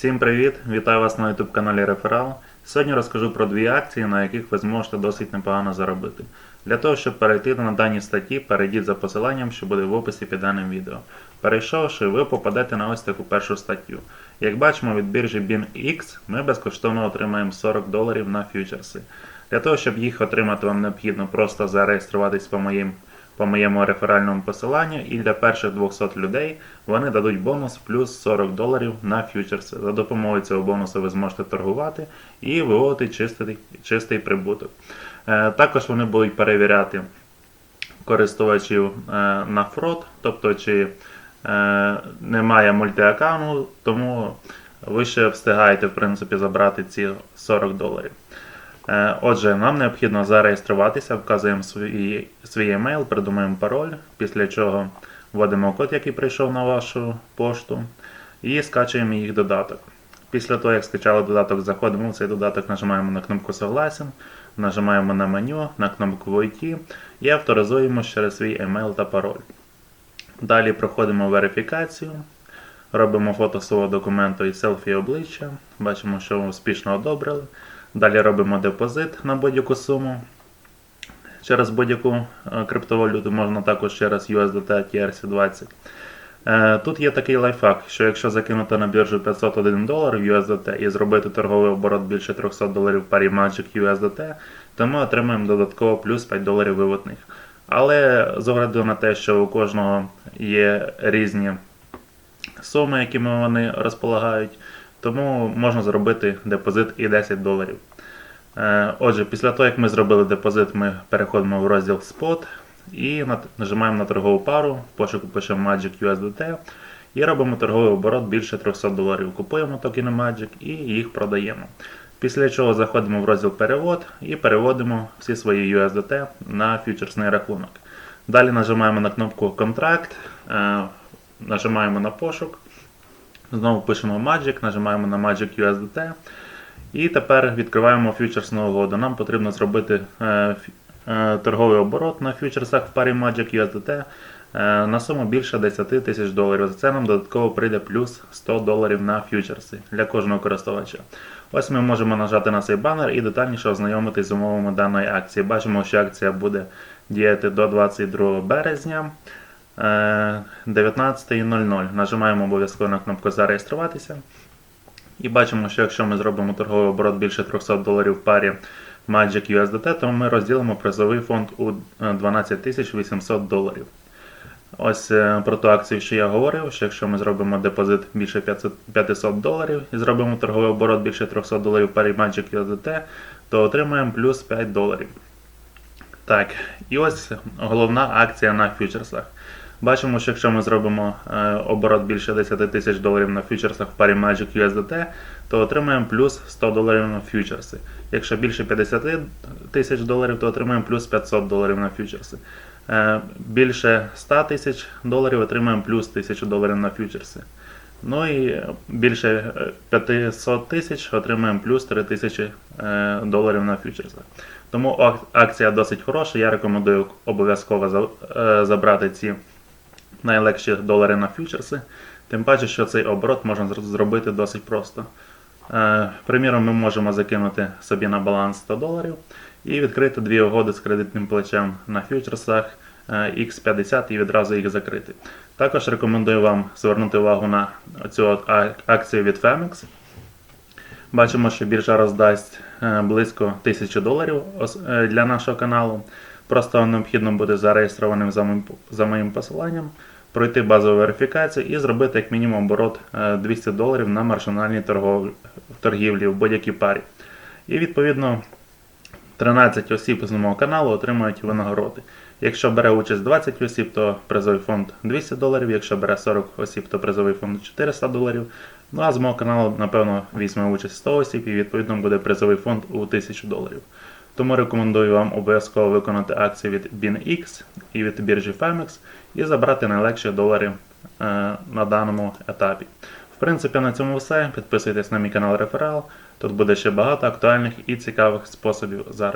Всім привіт! Вітаю вас на YouTube каналі Реферал. Сьогодні розкажу про дві акції, на яких ви зможете досить непогано заробити. Для того, щоб перейти на дані статті, перейдіть за посиланням, що буде в описі під даним відео. Перейшовши, ви попадете на ось таку першу статтю. Як бачимо, від біржі BinX ми безкоштовно отримаємо 40 доларів на фьючерси. Для того, щоб їх отримати, вам необхідно просто зареєструватись по моїм по моєму реферальному посиланню, і для перших 200 людей вони дадуть бонус плюс 40 доларів на фьючерси. За допомогою цього бонусу ви зможете торгувати і виводити чистий, чистий прибуток. Е, також вони будуть перевіряти користувачів е, на фрод, тобто чи е, немає мультиаккаунту, тому ви ще встигаєте в принципі забрати ці 40 доларів. Е, Отже, нам необхідно зареєструватися, вказуємо свій, свій емейл, придумаємо пароль, після чого вводимо код, який прийшов на вашу пошту, і скачуємо їх додаток. Після того, як скачали додаток, заходимо в цей додаток, нажимаємо на кнопку Согласен, нажимаємо на меню, на кнопку Войти і авторизуємо через свій емейл та пароль. Далі проходимо верифікацію, робимо фото свого документу і селфі обличчя. Бачимо, що успішно одобрили. Далі робимо депозит на будь-яку суму. Через будь-яку е, криптовалюту можна також через USDT TRC20. Е, Тут є такий лайфхак, що якщо закинути на біржу 501 долар в USDT і зробити торговий оборот більше 300 доларів в парі Magic USDT, то ми отримаємо додатково плюс 5 доларів виводних. Але з огляду на те, що у кожного є різні суми, якими вони розполагають, тому можна зробити депозит і 10 доларів. Е, Отже, після того, як ми зробили депозит, ми переходимо в розділ Spot і нажимаємо на торгову пару, в пошуку пишемо Magic USDT і робимо торговий оборот більше 300 доларів. Купуємо токени Magic і їх продаємо. Після чого заходимо в розділ перевод і переводимо всі свої USDT на фьючерсний рахунок. Далі нажимаємо на кнопку Контракт, е, нажимаємо на пошук. Знову пишемо Magic, нажимаємо на Magic USDT. І тепер відкриваємо фьючерсну угоду. Нам потрібно зробити е, е, торговий оборот на фьючерсах в парі Magic USDT е, на суму більше 10 тисяч доларів. За це нам додатково прийде плюс 100 доларів на фьючерси для кожного користувача. Ось ми можемо нажати на цей банер і детальніше ознайомитись з умовами даної акції. Бачимо, що акція буде діяти до 22 березня. Е, 19.00. Нажимаємо обов'язково на кнопку зареєструватися. І бачимо, що якщо ми зробимо торговий оборот більше 300 доларів в парі Magic USDT, то ми розділимо призовий фонд у е, 12 800 доларів. Ось е, про ту акцію, що я говорив, що якщо ми зробимо депозит більше 500 500 доларів і зробимо торговий оборот більше 300 доларів в парі Magic USDT, то отримаємо плюс 5 доларів. Так, і ось головна акція на фьючерсах. Бачимо, що якщо ми зробимо е, оборот більше 10 тисяч доларів на фьючерсах в парі Magic USDT, то отримаємо плюс 100 доларів на фьючерси. Якщо більше 50 тисяч доларів, то отримаємо плюс 500 доларів на фьючерси. Е, більше 100 тисяч доларів отримаємо плюс 1000 доларів на фьючерси. Ну і більше е, 500 тисяч отримаємо плюс 3000 е, доларів на фьючерсах. Тому акція досить хороша. Я рекомендую обов'язково забрати ці найлегші долари на фьючерси. Тим паче, що цей оборот можна зробити досить просто. Е, Приміром, ми можемо закинути собі на баланс 100 доларів і відкрити дві угоди з кредитним плечем на фьючерсах е, X50 і відразу їх закрити. Також рекомендую вам звернути увагу на цю акцію від Femex. Бачимо, що біржа роздасть е, близько 1000 доларів для нашого каналу. Просто вам необхідно бути зареєстрованим за моїм, за моїм посиланням, пройти базову верифікацію і зробити як мінімум оборот е, 200 доларів на маржинальній торгівлі в будь-якій парі. І відповідно 13 осіб з мого каналу отримують винагороди. Якщо бере участь 20 осіб, то призовий фонд 200 доларів, якщо бере 40 осіб, то призовий фонд 400 доларів. Ну а з мого каналу, напевно, візьме участь 100 осіб і відповідно буде призовий фонд у 1000 доларів. Тому рекомендую вам обов'язково виконати акції від BinX і від біржі Femex і забрати найлегші долари е, на даному етапі. В принципі, на цьому все. Підписуйтесь на мій канал Реферал. Тут буде ще багато актуальних і цікавих способів заробітку.